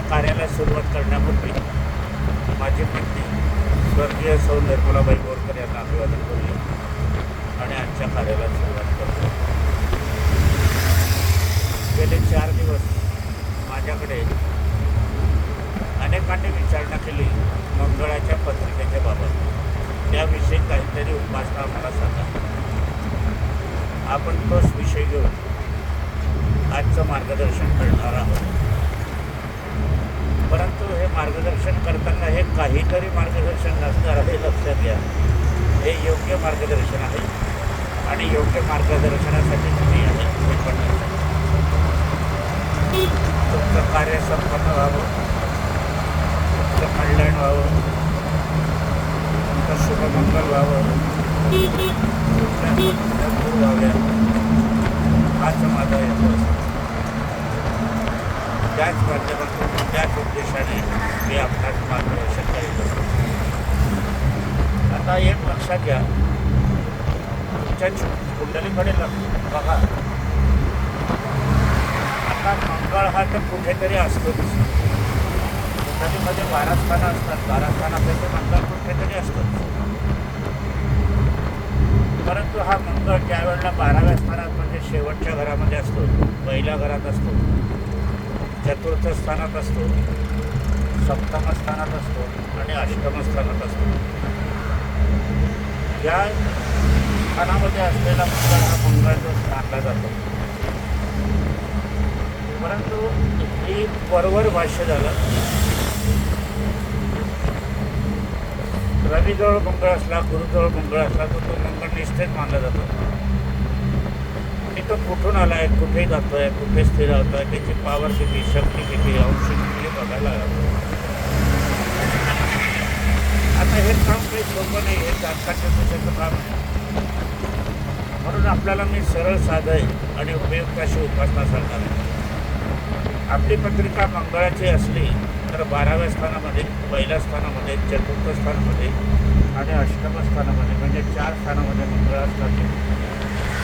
या कार्याला सुरुवात करण्यापूर्वी माझी पत्नी स्वर्गीय सौ निर्मलाबाई बोरकर यांना अभिवादन करूया आणि आजच्या कार्याला सुरुवात करतो गेले चार दिवस माझ्याकडे अनेकांनी विचारणा केली मंगळाच्या पत्रिकेच्या बाबत. त्याविषयी काहीतरी उपासना मला सांगा. आपण तोच विषय घेऊन आजचं मार्गदर्शन करणार आहोत. परंतु हे मार्गदर्शन करताना हे काहीतरी मार्गदर्शन नसणार हे लक्षात घ्या. हे योग्य मार्गदर्शन आहे आणि योग्य मार्गदर्शनासाठी तुम्ही आहे हे पण तुमचं कार्य संपन्न व्हावं तुमचं कल्याण व्हावं तुमचं शुभमंगल व्हावं. तुमच्या व्हाव्या हाच माझा येतो त्याच माध्यमातून त्याच उद्देशाने मी आपणास मार्गदर्शन करीत असतो आता एक लक्षात घ्या. तुमच्या कुंडलीकडे लक्ष बघा. आता मंगळ हा तर कुठेतरी असतोच. कुंडलीमध्ये बारा स्थानं असतात. बारा स्थानापैकी मंगळ कुठेतरी असतोच. परंतु हा मंगळ त्यावेळेला बाराव्या स्थानात म्हणजे शेवटच्या घरामध्ये असतो पहिल्या घरात असतो चतुर्थ स्थानात असतो सप्तम स्थानात असतो आणि अष्टम स्थानात असतो. या स्थानामध्ये असलेला मंगळ हा मंगळाचा स्थानला जातो. परंतु ही बरोबर भाष्य झालं. रवीजवळ मंगळ असला गुरुजवळ मंगळ असला तर तो मंगळ निश्चित मानला जातो. तो कुठून आलाय कुठे जातोय कुठे स्थिर होतोय त्याची पावर किती शक्ती किती औषध किती बघायला लागतो आता हे काम काही सोपं नाही हे जातकाच्या दिवसाचं काम आहे. म्हणून आपल्याला मी सरळ साधं आहे आणि उपयुक्त अशी उपासना सांगणार आहे. आपली पत्रिका मंगळाची असली तर बाराव्या स्थानामध्ये पहिल्या स्थानामध्ये चतुर्थ स्थानामध्ये आणि अष्टम स्थानामध्ये म्हणजे चार स्थानामध्ये मंगळ असतात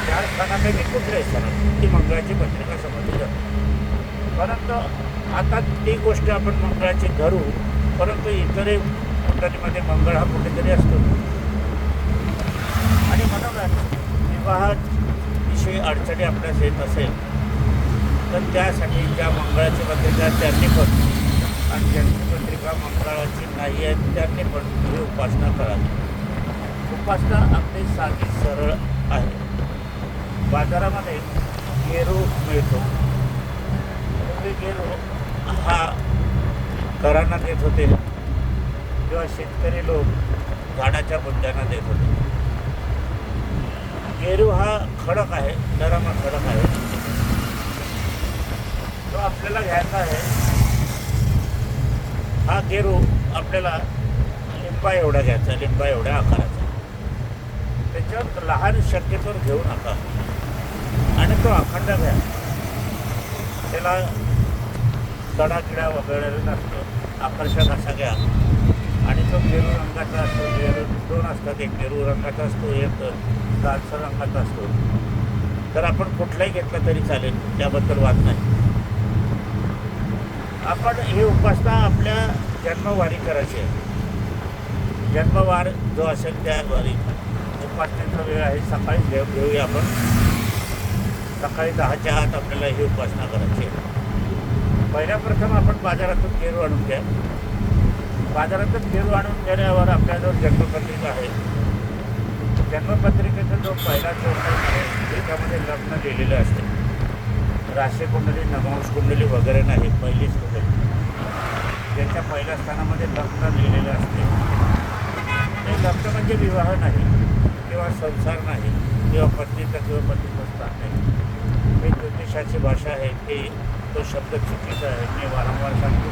चार स्थानापैकी कुठल्याही स्थानात ती मंगळाची पत्रिका समजली जाते परंतु आता ती गोष्ट आपण मंगळाची धरू परंतु इतरही कुंडलीमध्ये मंगळ हा कुठेतरी असतो. आणि म्हणूनच विवाहाविषयी अडचणी आपल्यास येत असेल तर त्यासाठी ज्या मंगळाची पत्रिका त्यांनी पण. आणि ज्यांची पत्रिका मंगळाची नाही आहे त्यांनी पण ही उपासना करावी. उपासना अगदी साधी सरळ आहे. बाजारामध्ये गेरू मिळतो. गेरू हा घरांना देत होते किंवा शेतकरी लोक झाडाच्या बुंद्यांना देत होते. गेरू हा खडक आहे नरम खडक आहे. तो आपल्याला घ्यायचा आहे. हा गेरू आपल्याला लिंबा एवढा घ्यायचा लिंबा एवढ्या आकाराचा. त्याच्यावर लहान शक्यतोवर घेऊ नका. आणि तो अखंड घ्या त्याला तडा किडा वगैरे नसतो. आकर्षक असा घ्या. आणि तो गेरू रंगाचा असतो. गेरू दोन असतात. एक गेरू रंगाचा असतो एक लालसर रंगाचा असतो. तर आपण कुठलाही घेतला तरी चालेल. त्याबद्दल वाद नाही. आपण ही उपासना आपल्या जन्मवारी करायची आहे. जन्मवार जो असेल त्या वारी उपासनेचा वेळ आहे. सकाळी घेऊ घेऊया आपण. सकाळी दहाच्या आत आपल्याला ही उपासना करायची आहे. पहिल्या प्रथम आपण बाजारातून गेरू आणून घ्या. बाजारातून गेरू आणून घेण्यावर आपल्याजवळ जन्मपत्रिका आहे. जन्मपत्रिकेचा जो पहिला चौक आहे त्याच्यामध्ये लग्न लिहिलेलं असते. राशी कुंडली नमांश कुंडली वगैरे नाही पहिलीच कुंडली. त्याच्या पहिल्या स्थानामध्ये लग्न लिहिलेलं असते. ते लग्न म्हणजे विवाह नाही किंवा संसार नाही किंवा पत्नीचा किंवा पतीचं स्थान नाही. ही भाषा आहे की तो शब्द चुकीचा आहे. मी वारंवार सांगतो.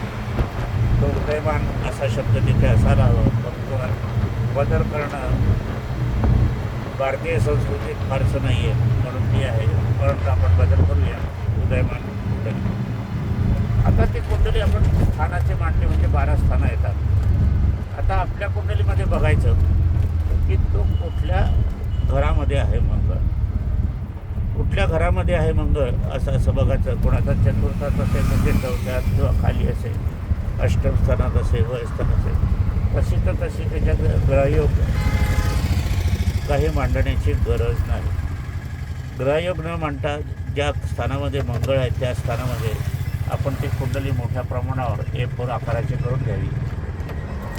तो उदयमान असा शब्द तिथे असायला हवा. परंतु बदल करणं. भारतीय संस्कृतीत फारसं नाही आहे म्हणून ती आहे. परंतु आपण बदल करूया. उदयमान आता ती कुंडली आपण स्थानाचे मांडले म्हणजे बारा स्थानं येतात. आता आपल्या कुंडलीमध्ये बघायचं की तो कुठल्या घरामध्ये आहे मग कुठल्या घरामध्ये आहे मंगळ असं असं बघायचं? कोणाचा चतुर्थात असेल म्हणजे चौथ्यात किंवा खाली असेल अष्टमस्थानात असेल वयस्थान असेल तशी तर तशी त्याच्यात ग्रहयोग काही मांडण्याची गरज नाही. ग्रहयोग न मांडता ज्या स्थानामध्ये मंगळ आहे त्या स्थानामध्ये आपण ती कुंडली मोठ्या प्रमाणावर ए फोर आकाराची करून घ्यावी.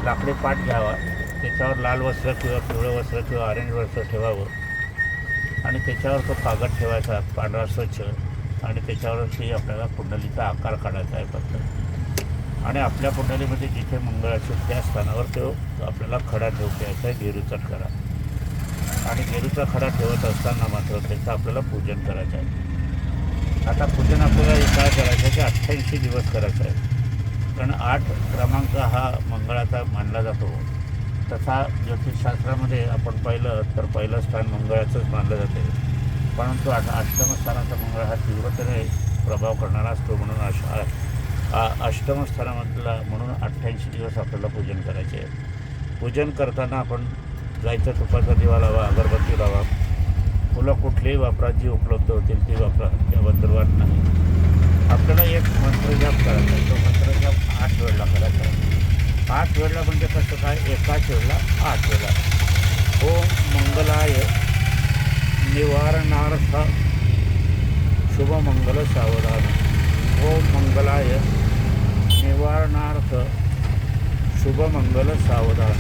लाकडी पाठ घ्यावा त्याच्यावर लाल वस्त्र किंवा पिवळं वस्त्र किंवा ऑरेंज वस्त्र ठेवावं. आणि त्याच्यावर तो कागद ठेवायचा पांढरा स्वच्छ आणि त्याच्यावरती आपल्याला कुंडलीचा आकार काढायचा आहे फक्त. आणि आपल्या कुंडलीमध्ये जिथे मंगळ असेल त्या स्थानावर तो आपल्याला खडा ठेवून द्यायचा आहे गेरूचा खडा. आणि गेरूचा खडा ठेवत असताना मात्र त्याचं आपल्याला पूजन करायचं आहे. आता पूजन आपल्याला एक काय करायचं आहे की अठ्ठ्याऐंशी दिवस करायचं आहे. कारण आठ क्रमांक हा मंगळाचा मानला जातो. तसा ज्योतिषशास्त्रामध्ये आपण पाहिलं तर पहिलं स्थान मंगळाचंच मानलं जाते. परंतु आठ अष्टम स्थानाचा मंगळ हा तीव्रतेने प्रभाव करणारा असतो म्हणून अश आ- म्हणून अठ्ठ्याऐंशी दिवस आपल्याला पूजन करायचे. आहे पूजन करताना आपण गायच्या तुपाचा दिवा लावा अगरबत्ती लावा. फुलं कुठलीही वापरा जी उपलब्ध होतील ती वापरा त्याबद्दल वाट नाही. आपल्याला एक मंत्रजाप करायचा तो मंत्रजाप आठ वेळेला करायचा आहे. आठ वेळेला म्हणजे कसं काय? एकाच वेळेला आठ वेळा. ओम मंगलाय. निवारणार्थ. शुभमंगल सावधान. ओम मंगलाय. निवारणार्थ. शुभमंगल सावधान.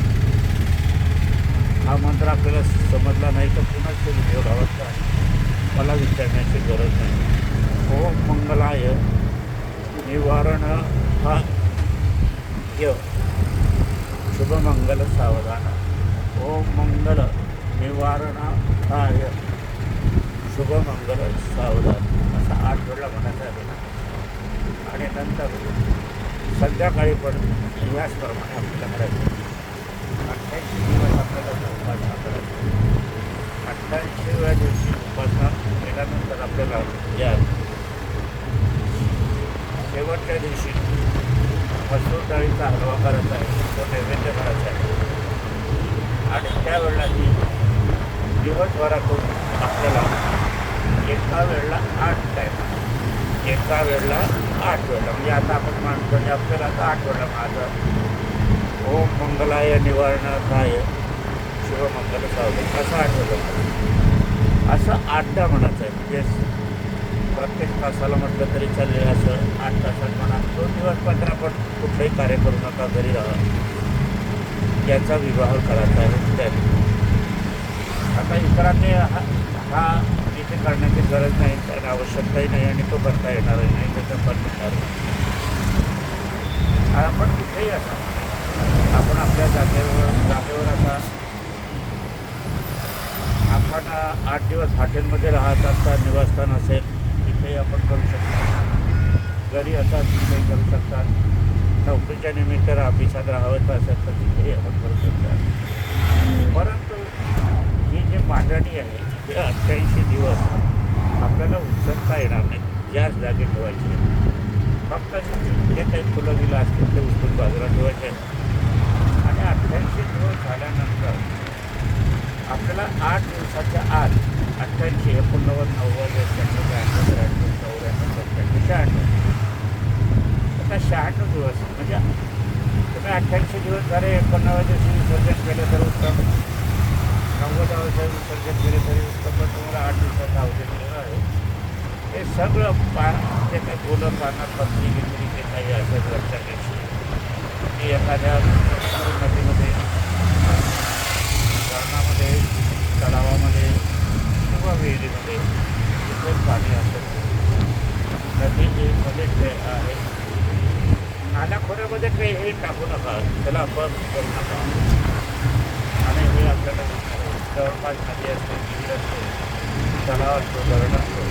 हा मंत्र आपल्याला समजला नाही तर पुन्हा ते व्हिडिओ लावत मला विचारण्याची गरज नाही. ओम मंगलाय. निवारण हा य. शुभमंगल सावधान ओम मंगल निवारणाय। शुभमंगल सावधान असा आठ वेळा म्हणायचा आहे आणि नंतर संध्याकाळी पण याचप्रमाणे आपल्याला करायचं अठ्ठ्याऐंशी दिवस आपल्याला उपासना करायची अठ्ठ्याऐंशीव्या दिवशी उपासना केल्यानंतर आपल्याला या शेवटच्या दिवशी मसूर डाळीचा हलवा करायचा आहे. नैवेद्य आहे आणि त्यावेळेला ती दिवसभरातून आपल्याला एका वेळेला आठ टाईम एका वेळेला आठ वेळेला. म्हणजे आता आपण मानतो आणि आपल्याला आता आठ वेळेला माझं ओम मंगलाय निवारणाय शिवमंगल सावले. असं आठवलं असं आठदा म्हणायचं आहे. म्हणजे प्रत्येक तासाला म्हटलं तरी चालेल असं आठ तासात म्हणा. दोन दिवस पंधरा आपण कुठलंही कार्य करू नका घरी राहा. याचा विवाह करायचा आहे त्या आता इतरांनी हा हा इथे करण्याची गरज नाही कारण आवश्यकताही नाही आणि तो करता येणारही नाही त्याचा पण मिळणार नाही. आपण कुठेही असा आपण आपल्या जागेवर जागेवर आता आपण आठ दिवस हॉटेलमध्ये राहत असता निवासस्थान असेल तिथेही आपण करू शकतो. घरी असा तिथेही करू शकता नोकरीच्या निमित्त ऑफिसात राहावं असेल तर तिथेही आपण करू शकता परंतु ही जी मांडणी आहे हे अठ्ठ्याऐंशी दिवस आपल्याला उचलता येणार नाही. याच जागी ठेवायची फक्त जे काही फुलं बिलं असतील ते उचलून बाजूला ठेवायचे आहेत. आणि अठ्ठ्याऐंशी दिवस झाल्यानंतर आपल्याला आठ दिवसाच्या आत अठ्ठ्याऐंशी एकोणनव्वद नव्वद एक्क्याण्णव ब्याण्णव त्र्याण्णव चौऱ्याण्णव सत्त्याण्णव शहाण्णव. आता शहाण्णव दिवस म्हणजे तुम्ही अठ्ठ्याऐंशी दिवस झाले एकोणनव्वद दिवशी विसर्जन केलं तर उत्तम. नव्वद दिवसात विसर्जन केले तरी उत्तम पण तुम्हाला आठ दिवसात अवधी दिलेलं आहे. हे सगळं पान ते काही बोलत पानं पत्नी गित्री ते काही असेल लक्षात घ्यायची की एखाद्या नदीमध्ये धरणामध्ये तलावामध्ये किंवा विहिरीमध्ये जिथे पाणी असेल नदीमध्ये ते आहे नाल्याखोऱ्यामध्ये काहीही टाकू नका त्याला अपघात करू नका आणि हे आपल्याला जवळपास नदी असते विहीर असते तलाव असतो धरण असतो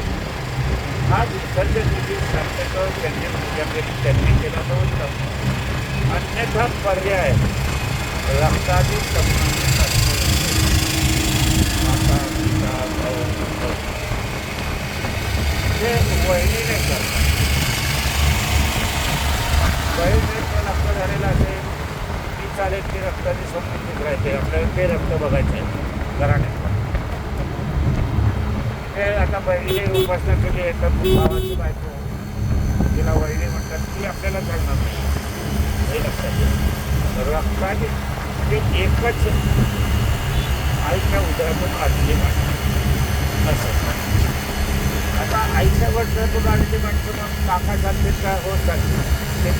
हा विसर्ग निधी शक्यतो त्यांनी पूजा त्यांनी केला तो उत्तम अन्यथा पर्याय रक्तादी संबंधित असतो. ते वहिनी नाही बहीण. हे करतात बहीण पण रक्त झालेलं असेल ती चालेल की रक्ताची संबंधित राहते आपल्याला ते रक्त बघायचं आहे घराण्यात ते आता बहिणीने उपासना केली आहे तर भावाची बायको तिला वहिनी म्हणतात ती आपल्याला चालणार नाही हे लक्षात घ्या रक्ताची ते एकच आईच्या उदरातून आलेली माणसं असं आता आईच्या वडिलातून आलेली माणसं मग काका चालतील का होत चालतील ते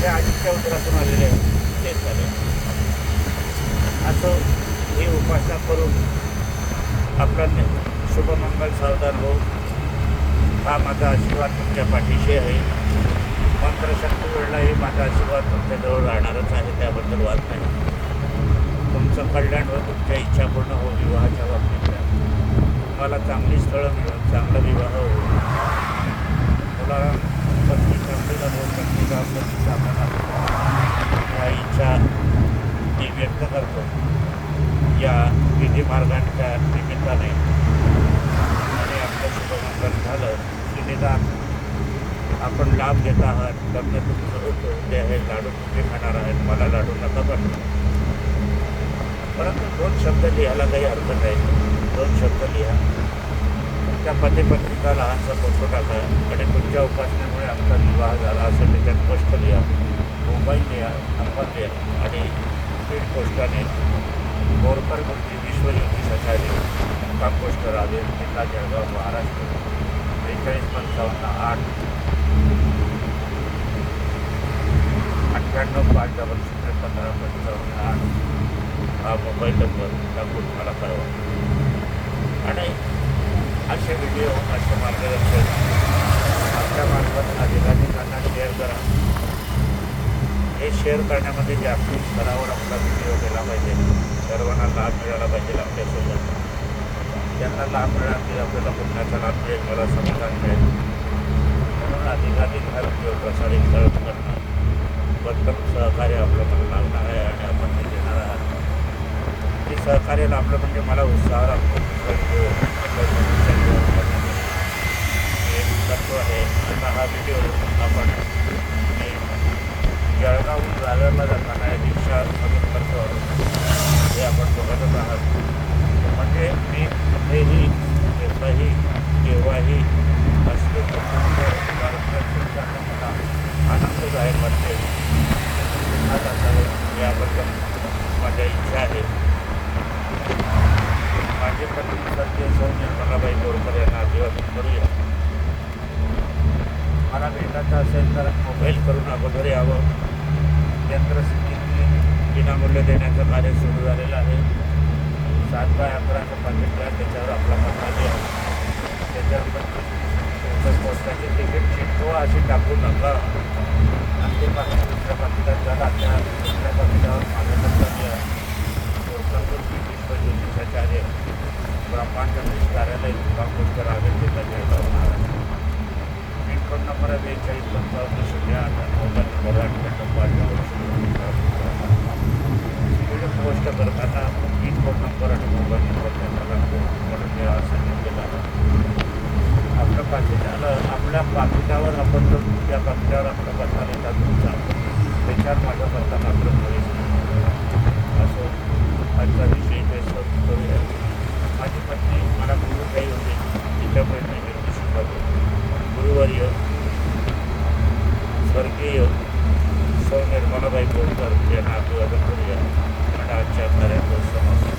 ते आजीच्या उदरातून आलेले आहेत. ते झाले. असं ही उपासना करून आपण शुभमंगल सावधान हो हा माझा आशीर्वाद तुमच्या पाठीशी आहे. मंत्रशक्ती वेळेलाही माझा आशीर्वाद तुमच्याजवळ राहणारच आहे त्याबद्दल वाद नाही. तुमचं कल्याण व तुमच्या इच्छा पूर्ण हो विवाहाच्या बाबतीत मला चांगली स्थळं मिळून चांगला विवाह हो तुला पत्नी चांगलीला दोन पत्नीचा पत्नीचा मला या इच्छा मी व्यक्त करतो. या विधी मार्गांच्या निमित्ताने आणि आपलं शुभमंगल झालं. की निदान आपण लाभ घेत आहात. लग्न तुमचं होतं. ते आहे लाडू तुम्ही खाणार आहेत. मला लाडू नका पाठवू परंतु दोन शब्द लिहायला काही अर्थ नाही. दोन शब्द लिहा. त्या पती पत्नीचा लहानसा फोटो टाका आणि तुमच्या उपासनेमुळे आमचा विवाह झाला असं त्याच्यात स्पष्ट लिहा. मोबाईल लिहा नंबर लिहा आणि स्पीड पोस्टाने बोरकर गुरुजी विश्व ज्योतिष आचार्य मुक्काम पोस्ट राजे जिल्हा जळगाव महाराष्ट्र. बेचाळीस पंचावन्न आठ. अठ्ठ्याण्णव पाच डबल शून्य पंधरा पंचावन्न आठ. हा मोबाईल नंबर टाकून मला कळवा. आणि असे व्हिडिओ असे मार्गदर्शन. आपल्या मार्फत अधिकाधिकांना शेअर करा. हे शेअर करण्यामध्ये जागतिक स्तरावर आपला व्हिडिओ गेला पाहिजे. सर्वांना लाभ मिळाला पाहिजे आपल्यासोबत. त्यांना लाभ मिळाला की आपल्याला पुण्याचा लाभ मिळेल मला समाधान मिळेल. म्हणून अधिकाधिक हा व्हिडिओ प्रसारित करत करणं बद्दल सहकार्य आपलं लागणार आहे आणि आपण सहकार्य लाभलं म्हणजे मला उत्साह लागतो हे करतो आहे आता हा व्हिडिओ आपण मी जळगावहून दादरला जाताना या मदत करतो हे आपण बघतच आहात. म्हणजे मी कुठेही केव्हाही केव्हाही असले तर तुमचं मार्गदर्शन करणं मला म्हणजे आज असावं याबद्दल माझ्या इच्छा आहे माझे पत्नी सध्या सौ निर्मलाबाई बोरकर यांना अभिवादन करूया मला भेटायचं असेल तर मोबाईल करून अगोदर यावं यंत्रस्थिती पाकिटं देण्याचं कार्य सुरू झालेलं आहे. सात बाय अकराचं पाकिट आहे. त्याच्यावर आपला पत्ता आहे. त्याच्यावर पण पोस्टाची तिकीट चिटकवा अशी टाकू नका. आणि ते पाकिट दुसऱ्या पाकिटात झाला. त्या दुसऱ्या पाकिटावर माझा पत्ता द्या बोरकरपूरची विश्व ज्योतिषाचार्य ब्रह्मांड कार्यालय दुकानपूरकर आवेल त्याच्या होणार आहे. पिनकोड नंबर आहे बेचाळीस पंचावन्न शून्य आठ मोबाईल नंबर अठ्ठ्याण्णव पाच व्हिडिओ पोस्ट करताना पिनकोड नंबर आणि मोबाईल नंबर त्यांना म्हणून मी आज सांगितलेलं आहे. आपलं पाकिटाला आपल्या पाकिटावर आपण जर त्या पाकिटावर आपला पत्ता येतात तुमचा त्याच्यात माझ्या पत्ता मात्र प्रवेश असो आजचा विषय ते करूया. माझी पत्नी मला गुरु काही होते तिच्या मी व्यक्ती शिकवतो. गुरुवर्य स्वर्गीय सौ निर्मलाबाई बोरकर यांना अभिवादन करूया. आणि आजच्या कार्यात समाज